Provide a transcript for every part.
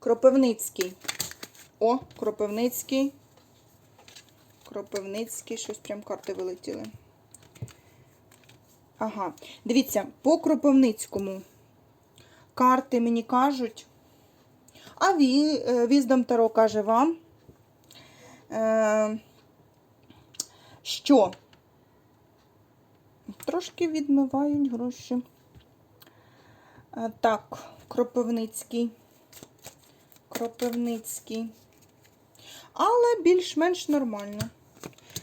Кропивницький. О, Кропивницький. Кропивницький, щось прям карти вилетіли. Ага, дивіться, по Кропивницькому карти мені кажуть, а ві, е, Віздом Таро каже вам, е, що трошки відмивають гроші. Е, Так, Кропивницький. Кропивницький. Але більш-менш нормально.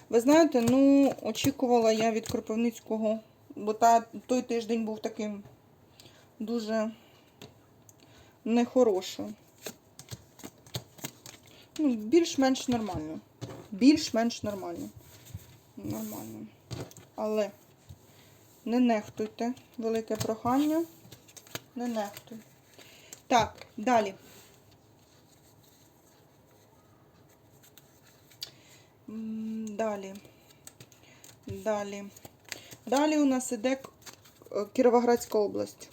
Ви знаєте, ну, очікувала я від Кропивницького, бо та, той тиждень був таким дуже нехорошим. Ну, більш-менш нормально. Більш-менш нормально. Нормально. Але не нехтуйте. Велике прохання. Не нехтуй. Так, далі. Далі. Далі. Далі у нас іде е, Кіровоградська область.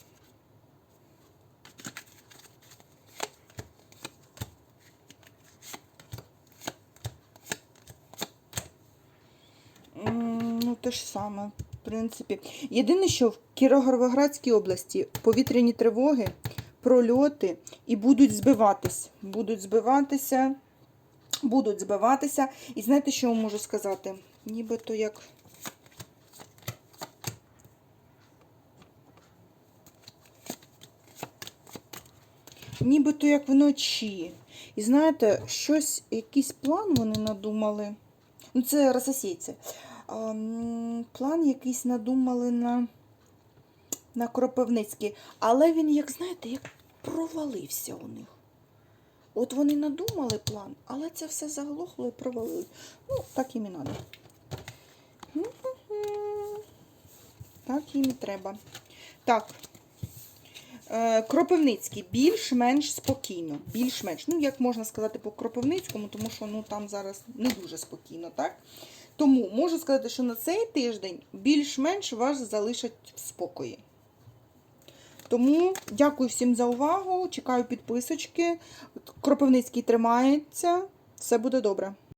Ну, те ж саме, в принципі. Єдине, що в Кіровоградській області повітряні тривоги, прольоти і будуть збиватись. Будуть збиватися, будуть збиватися. І знаєте, що вам можу сказати? Нібито як. Нібито як вночі. І знаєте, щось, якийсь план вони надумали. Ну, це рососійці. План якийсь надумали на, на Кропивницький. Але він, як знаєте, як провалився у них. От вони надумали план, але це все заглохло і провалили. Ну, так їм і треба. Так їм і треба. Так. Кропивницький більш-менш спокійно. Більш-менш. Ну, як можна сказати по Кропивницькому, тому що ну, там зараз не дуже спокійно, так? Тому можу сказати, що на цей тиждень більш-менш вас залишать в спокої. Тому дякую всім за увагу. Чекаю підписочки. Кропивницький тримається. Все буде добре.